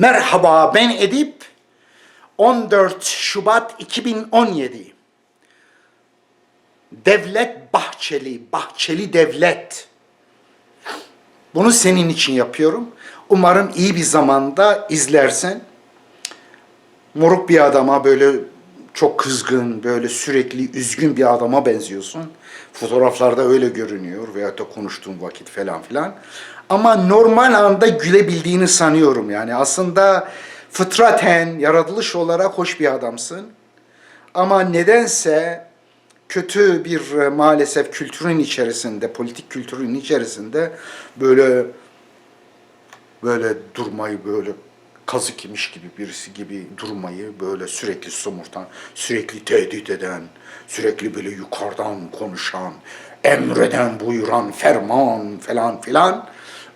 Merhaba ben Edip. 14 Şubat 2017. Devlet Bahçeli, Bahçeli Devlet. Bunu senin için yapıyorum. Umarım iyi bir zamanda izlersen. Moruk bir adama böyle çok kızgın, böyle sürekli üzgün bir adama benziyorsun. Fotoğraflarda öyle görünüyor veyahut da konuştuğun vakit falan filan. Ama normal anda gülebildiğini sanıyorum yani. Aslında fıtraten, yaratılış olarak hoş bir adamsın. Ama nedense kötü bir e, maalesef kültürün içerisinde, politik kültürün içerisinde böyle böyle durmayı böyle kazık yemiş gibi birisi gibi durmayı böyle sürekli somurtan, sürekli tehdit eden, sürekli böyle yukarıdan konuşan, emreden buyuran, ferman falan filan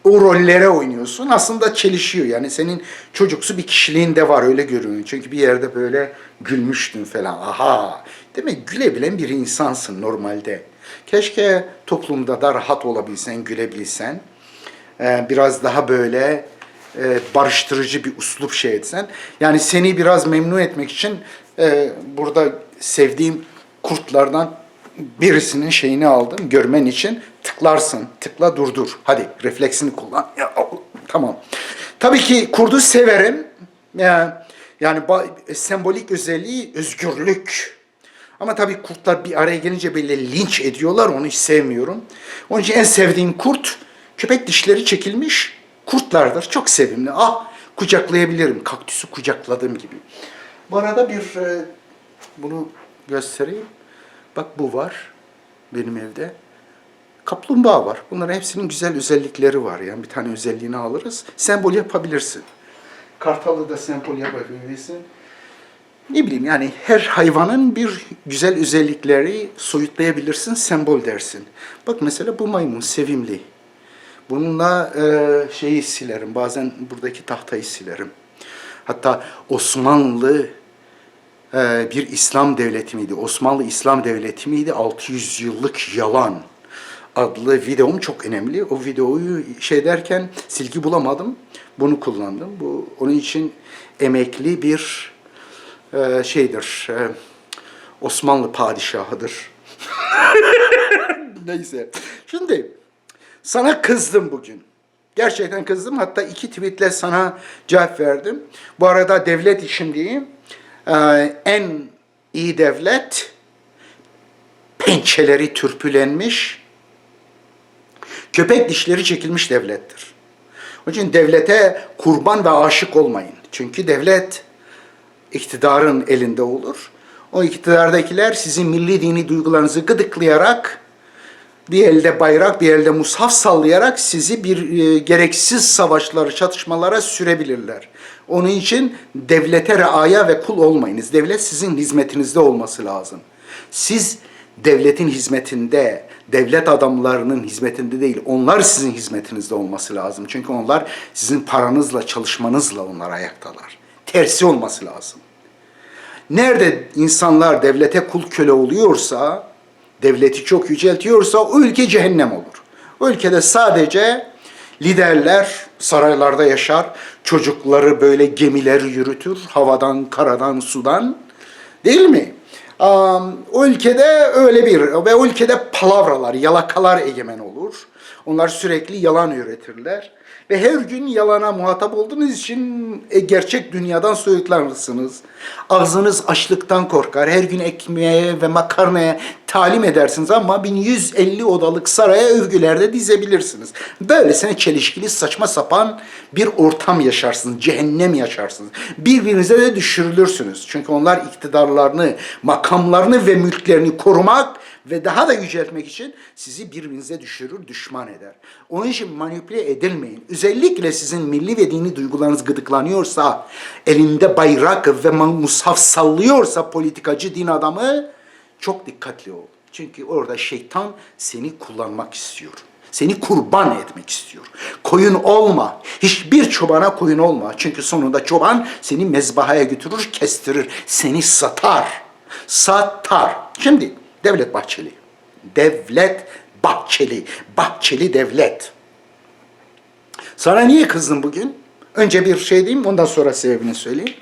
o rollere oynuyorsun. Aslında çelişiyor. Yani senin çocuksu bir kişiliğin de var öyle görünüyor. Çünkü bir yerde böyle gülmüştün falan. Aha. Demek gülebilen bir insansın normalde. Keşke toplumda da rahat olabilsen, gülebilsen. Ee, biraz daha böyle e, barıştırıcı bir uslup şey etsen. Yani seni biraz memnun etmek için e, burada sevdiğim kurtlardan birisinin şeyini aldım görmen için tıklarsın. Tıkla durdur. Hadi refleksini kullan. Ya, tamam. Tabii ki kurdu severim. Yani, yani sembolik özelliği özgürlük. Ama tabii kurtlar bir araya gelince böyle linç ediyorlar. Onu hiç sevmiyorum. Onun için en sevdiğim kurt köpek dişleri çekilmiş kurtlardır. Çok sevimli. Ah kucaklayabilirim. Kaktüsü kucakladığım gibi. Bu arada bir e, bunu göstereyim. Bak bu var benim evde. Kaplumbağa var. Bunların hepsinin güzel özellikleri var. Yani bir tane özelliğini alırız. Sembol yapabilirsin. Kartalı da sembol yapabilirsin. Ne bileyim yani her hayvanın bir güzel özellikleri soyutlayabilirsin, sembol dersin. Bak mesela bu maymun sevimli. Bununla e, şeyi silerim. Bazen buradaki tahtayı silerim. Hatta Osmanlı e, bir İslam devleti miydi? Osmanlı İslam devleti miydi? 600 yıllık yalan adlı videom çok önemli. O videoyu şey derken silgi bulamadım. Bunu kullandım. Bu onun için emekli bir e, şeydir. e, Osmanlı padişahıdır. Neyse. Şimdi sana kızdım bugün. Gerçekten kızdım. Hatta iki tweetle sana cevap verdim. Bu arada devlet işindeyim. Ee, en iyi devlet pençeleri türpülenmiş, köpek dişleri çekilmiş devlettir. Onun için devlete kurban ve aşık olmayın. Çünkü devlet iktidarın elinde olur. O iktidardakiler sizin milli dini duygularınızı gıdıklayarak bir elde bayrak, bir elde mushaf sallayarak sizi bir e, gereksiz savaşlara, çatışmalara sürebilirler. Onun için devlete reaya ve kul olmayınız. Devlet sizin hizmetinizde olması lazım. Siz devletin hizmetinde, devlet adamlarının hizmetinde değil, onlar sizin hizmetinizde olması lazım. Çünkü onlar sizin paranızla, çalışmanızla onlar ayaktalar. Tersi olması lazım. Nerede insanlar devlete kul köle oluyorsa, devleti çok yüceltiyorsa o ülke cehennem olur. O ülkede sadece liderler saraylarda yaşar, çocukları böyle gemiler yürütür, havadan, karadan, sudan. Değil mi? O ülkede öyle bir ve o ülkede palavralar, yalakalar egemen olur. Onlar sürekli yalan üretirler. Ve her gün yalana muhatap olduğunuz için e, gerçek dünyadan soyutlanırsınız. Ağzınız açlıktan korkar. Her gün ekmeğe ve makarnaya talim edersiniz ama 1150 odalık saraya övgülerde dizebilirsiniz. Böylesine çelişkili saçma sapan bir ortam yaşarsınız. Cehennem yaşarsınız. Birbirinize de düşürülürsünüz. Çünkü onlar iktidarlarını, makamlarını ve mülklerini korumak ve daha da yüceltmek için sizi birbirinize düşürür, düşman eder. Onun için manipüle edilmeyin. Özellikle sizin milli ve dini duygularınız gıdıklanıyorsa, elinde bayrak ve mushaf sallıyorsa politikacı din adamı çok dikkatli ol. Çünkü orada şeytan seni kullanmak istiyor. Seni kurban etmek istiyor. Koyun olma. Hiçbir çobana koyun olma. Çünkü sonunda çoban seni mezbahaya götürür, kestirir. Seni satar. Satar. Şimdi Devlet Bahçeli. Devlet Bahçeli. Bahçeli devlet. Sana niye kızdım bugün? Önce bir şey diyeyim, ondan sonra sebebini söyleyeyim.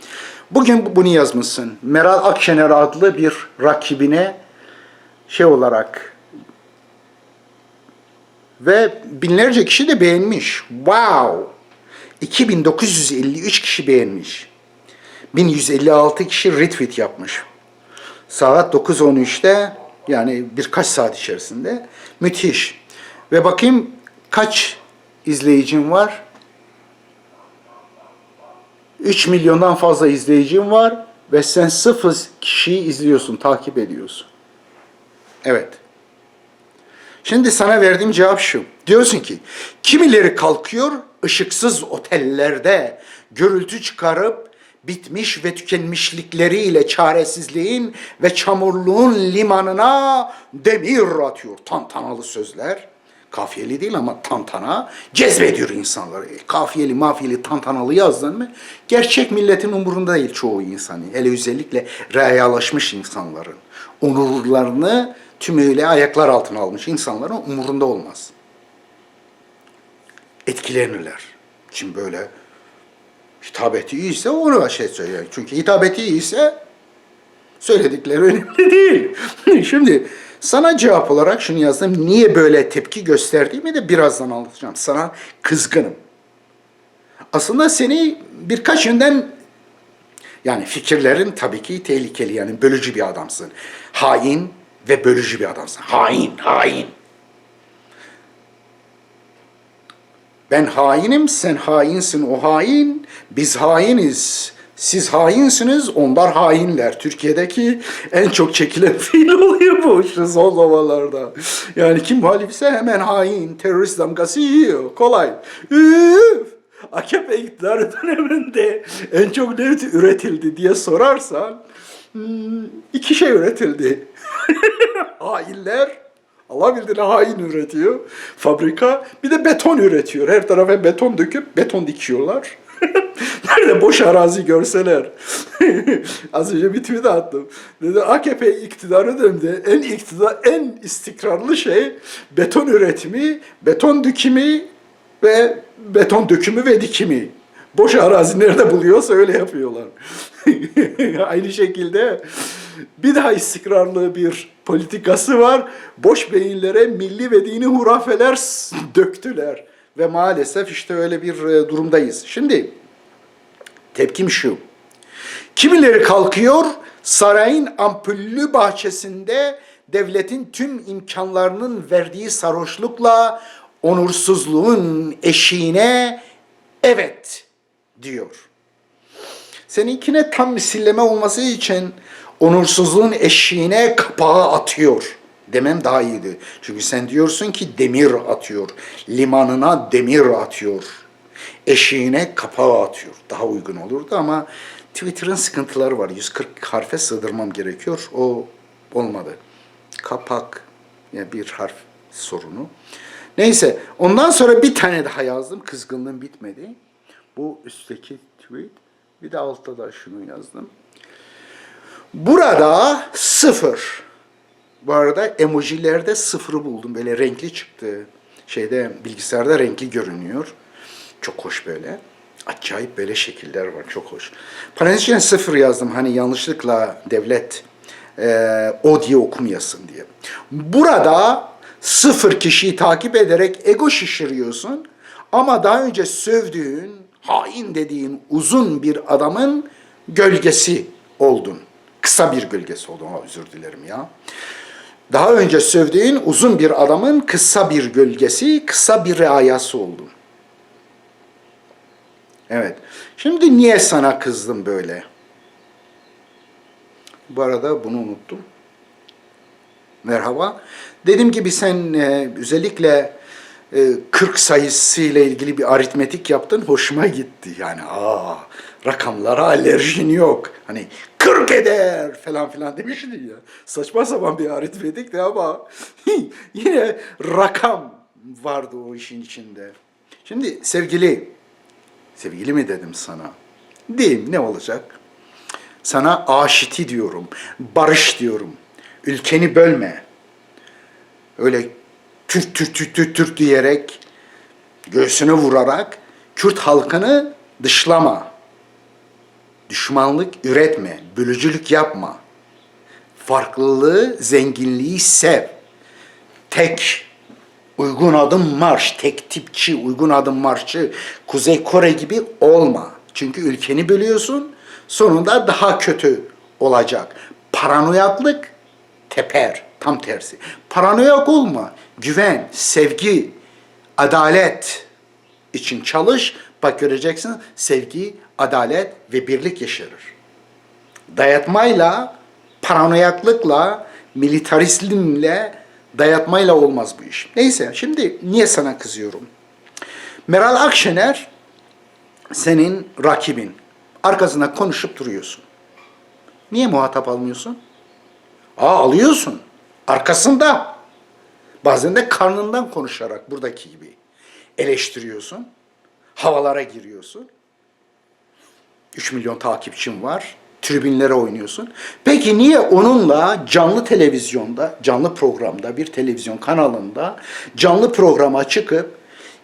Bugün bu- bunu yazmışsın. Meral Akşener adlı bir rakibine şey olarak ve binlerce kişi de beğenmiş. Wow! 2953 kişi beğenmiş. 1156 kişi retweet yapmış. Saat 9.13'te yani birkaç saat içerisinde müthiş. Ve bakayım kaç izleyicim var? 3 milyondan fazla izleyicim var ve sen sıfır kişiyi izliyorsun, takip ediyorsun. Evet. Şimdi sana verdiğim cevap şu. Diyorsun ki kimileri kalkıyor ışıksız otellerde gürültü çıkarıp bitmiş ve tükenmişlikleriyle çaresizliğin ve çamurluğun limanına demir atıyor. Tantanalı sözler. Kafiyeli değil ama tantana cezbediyor insanları. E, Kafiyeli, mafiyeli, tantanalı yazdın mı? Gerçek milletin umurunda değil çoğu insanı. Hele özellikle reyalaşmış insanların. Onurlarını tümüyle ayaklar altına almış insanların umurunda olmaz. Etkilenirler. Şimdi böyle hitabeti iyiyse onu şey söylüyor. Çünkü hitabeti iyiyse söyledikleri önemli değil. Şimdi sana cevap olarak şunu yazdım. Niye böyle tepki gösterdiğimi de birazdan anlatacağım. Sana kızgınım. Aslında seni birkaç yönden yani fikirlerin tabii ki tehlikeli yani bölücü bir adamsın. Hain ve bölücü bir adamsın. Hain, hain. Ben hainim, sen hainsin, o hain. Biz hainiz. Siz hainsiniz, onlar hainler. Türkiye'deki en çok çekilen fiil oluyor bu işte son zamanlarda. Yani kim muhalifse hemen hain, terörist damgası yiyor. Kolay. Üf! AKP iktidarı döneminde en çok ne üretildi diye sorarsan hmm, iki şey üretildi. Hainler Alabildiğine hain üretiyor fabrika. Bir de beton üretiyor. Her tarafa beton döküp beton dikiyorlar. Nerede boş arazi görseler. Az önce bir tweet attım. Dedi AKP iktidarı döneminde en iktidar, en istikrarlı şey beton üretimi, beton dikimi ve beton dökümü ve dikimi. Boş arazi nerede buluyorsa öyle yapıyorlar. Aynı şekilde bir daha istikrarlı bir politikası var. Boş beyinlere milli ve dini hurafeler döktüler. Ve maalesef işte öyle bir e, durumdayız. Şimdi tepkim şu. Kimileri kalkıyor sarayın ampullü bahçesinde devletin tüm imkanlarının verdiği sarhoşlukla onursuzluğun eşiğine evet diyor. Seninkine tam misilleme olması için onursuzluğun eşiğine kapağı atıyor demem daha iyiydi. Çünkü sen diyorsun ki demir atıyor. Limanına demir atıyor. Eşiğine kapağı atıyor. Daha uygun olurdu ama Twitter'ın sıkıntıları var. 140 harfe sığdırmam gerekiyor. O olmadı. Kapak yani bir harf sorunu. Neyse ondan sonra bir tane daha yazdım. Kızgınlığım bitmedi. Bu üstteki tweet. Bir de altta da şunu yazdım. Burada sıfır. Bu arada emojilerde sıfırı buldum. Böyle renkli çıktı. Şeyde bilgisayarda renkli görünüyor. Çok hoş böyle. Acayip böyle şekiller var. Çok hoş. Parantez içine sıfır yazdım. Hani yanlışlıkla devlet e, o diye okumayasın diye. Burada sıfır kişiyi takip ederek ego şişiriyorsun. Ama daha önce sövdüğün, hain dediğin uzun bir adamın gölgesi oldun. Kısa bir gölgesi oldun. Ha, özür dilerim ya. Daha önce sövdüğün uzun bir adamın kısa bir gölgesi, kısa bir reayası oldun. Evet. Şimdi niye sana kızdım böyle? Bu arada bunu unuttum. Merhaba. Dediğim gibi sen e, özellikle e, 40 sayısı ile ilgili bir aritmetik yaptın. Hoşuma gitti. Yani aa rakamlara alerjin yok. Hani 40 eder falan filan demiştin ya. Saçma sapan bir aritmetikti ama yine rakam vardı o işin içinde. Şimdi sevgili, sevgili mi dedim sana? Diyeyim ne olacak? Sana aşiti diyorum, barış diyorum. Ülkeni bölme. Öyle Türk Türk Türk Türk Türk diyerek göğsüne vurarak Kürt halkını dışlama, düşmanlık üretme, bölücülük yapma. Farklılığı, zenginliği sev. Tek, uygun adım marş, tek tipçi, uygun adım marşçı, Kuzey Kore gibi olma. Çünkü ülkeni bölüyorsun, sonunda daha kötü olacak. Paranoyaklık teper, tam tersi. Paranoyak olma, güven, sevgi, adalet için çalış. Bak göreceksin sevgi, adalet ve birlik yaşarır dayatmayla, paranoyaklıkla, militarizmle, dayatmayla olmaz bu iş. Neyse şimdi niye sana kızıyorum? Meral Akşener senin rakibin. Arkasında konuşup duruyorsun. Niye muhatap almıyorsun? Aa alıyorsun. Arkasında. Bazen de karnından konuşarak buradaki gibi eleştiriyorsun. Havalara giriyorsun. 3 milyon takipçin var. Tribünlere oynuyorsun. Peki niye onunla canlı televizyonda, canlı programda, bir televizyon kanalında canlı programa çıkıp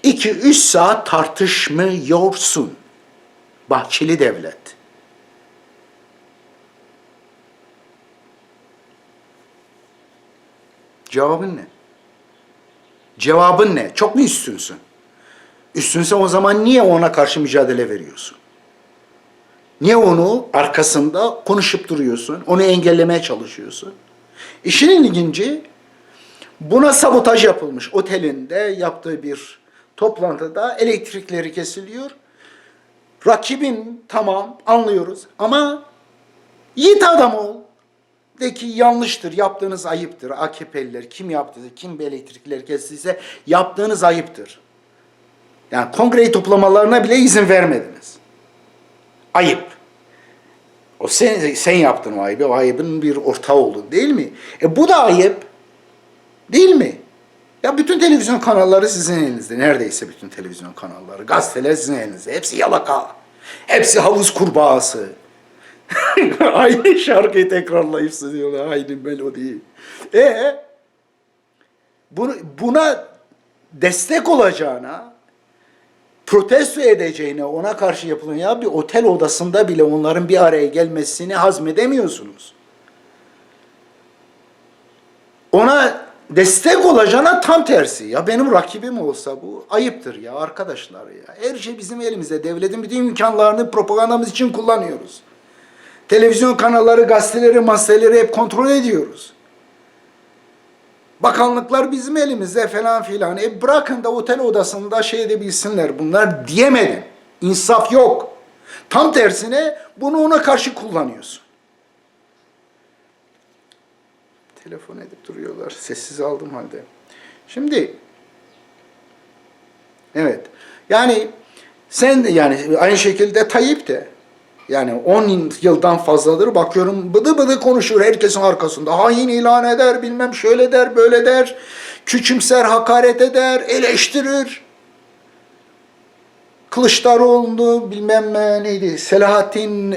2-3 saat tartışmıyorsun? Bahçeli Devlet. Cevabın ne? Cevabın ne? Çok mu üstünsün? Üstünse o zaman niye ona karşı mücadele veriyorsun? Niye onu arkasında konuşup duruyorsun? Onu engellemeye çalışıyorsun. İşin ilginci buna sabotaj yapılmış. Otelinde yaptığı bir toplantıda elektrikleri kesiliyor. Rakibin tamam anlıyoruz ama yiğit adam ol. De ki yanlıştır, yaptığınız ayıptır. AKP'liler kim yaptıysa, kim bir elektrikleri kestiyse yaptığınız ayıptır. Yani kongreyi toplamalarına bile izin vermediniz. Ayıp. O sen, sen yaptın o ayıbı. O ayıbın bir ortağı oldun değil mi? E bu da ayıp. Değil mi? Ya bütün televizyon kanalları sizin elinizde. Neredeyse bütün televizyon kanalları. Gazeteler sizin elinizde. Hepsi yalaka. Hepsi havuz kurbağası. aynı şarkıyı tekrarlayıp söylüyorlar. Aynı melodiyi. E bunu, buna destek olacağına protesto edeceğine ona karşı yapılan ya bir otel odasında bile onların bir araya gelmesini hazmedemiyorsunuz. Ona destek olacağına tam tersi. Ya benim rakibim olsa bu ayıptır ya arkadaşlar ya. Her şey bizim elimizde. Devletin bütün imkanlarını propagandamız için kullanıyoruz. Televizyon kanalları, gazeteleri, maskeleri hep kontrol ediyoruz. Bakanlıklar bizim elimizde falan filan. E bırakın da otel odasında şey edebilsinler bunlar diyemedim. İnsaf yok. Tam tersine bunu ona karşı kullanıyorsun. Telefon edip duruyorlar. Sessiz aldım halde. Şimdi evet. Yani sen yani aynı şekilde Tayyip de yani 10 yıldan fazladır bakıyorum bıdı bıdı konuşur herkesin arkasında. Hain ilan eder, bilmem şöyle der, böyle der. Küçümser, hakaret eder, eleştirir. Kılıçdaroğlu bilmem ne, neydi, Selahattin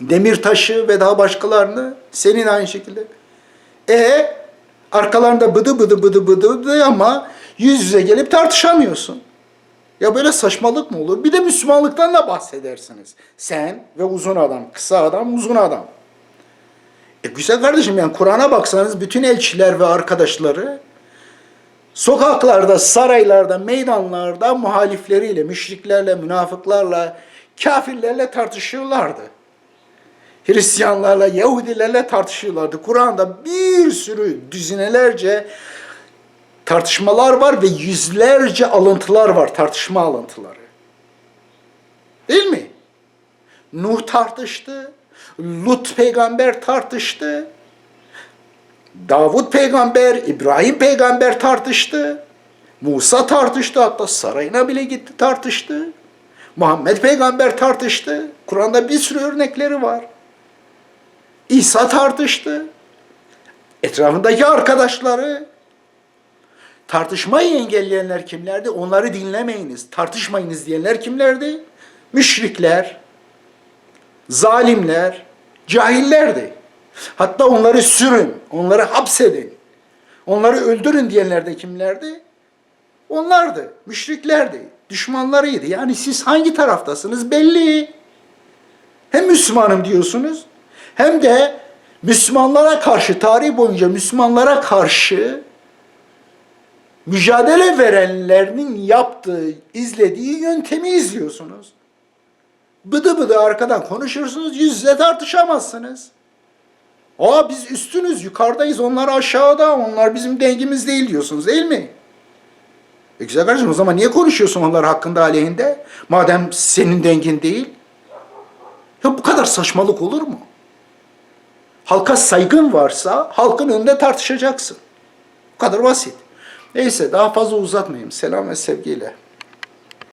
Demirtaş'ı ve daha başkalarını senin aynı şekilde. E arkalarında bıdı bıdı bıdı bıdı bıdı ama yüz yüze gelip tartışamıyorsun. Ya böyle saçmalık mı olur? Bir de Müslümanlıktan da bahsedersiniz. Sen ve uzun adam, kısa adam, uzun adam. E güzel kardeşim yani Kur'an'a baksanız bütün elçiler ve arkadaşları sokaklarda, saraylarda, meydanlarda muhalifleriyle, müşriklerle, münafıklarla, kafirlerle tartışıyorlardı. Hristiyanlarla, Yahudilerle tartışıyorlardı. Kur'an'da bir sürü düzinelerce tartışmalar var ve yüzlerce alıntılar var, tartışma alıntıları. Değil mi? Nuh tartıştı, Lut peygamber tartıştı, Davut peygamber, İbrahim peygamber tartıştı, Musa tartıştı, hatta sarayına bile gitti tartıştı. Muhammed peygamber tartıştı. Kur'an'da bir sürü örnekleri var. İsa tartıştı. Etrafındaki arkadaşları Tartışmayı engelleyenler kimlerdi? Onları dinlemeyiniz, tartışmayınız diyenler kimlerdi? Müşrikler, zalimler, cahillerdi. Hatta onları sürün, onları hapsedin, onları öldürün diyenler de kimlerdi? Onlardı, müşriklerdi. düşmanlarıydı. Yani siz hangi taraftasınız belli. Hem Müslümanım diyorsunuz hem de Müslümanlara karşı tarih boyunca Müslümanlara karşı mücadele verenlerinin yaptığı, izlediği yöntemi izliyorsunuz. Bıdı bıdı arkadan konuşursunuz, yüz yüze tartışamazsınız. Aa biz üstünüz, yukarıdayız, onlar aşağıda, onlar bizim dengimiz değil diyorsunuz değil mi? E güzel kardeşim o zaman niye konuşuyorsun onlar hakkında aleyhinde? Madem senin dengin değil. Ya bu kadar saçmalık olur mu? Halka saygın varsa halkın önünde tartışacaksın. Bu kadar basit. Neyse daha fazla uzatmayayım. Selam ve sevgiyle.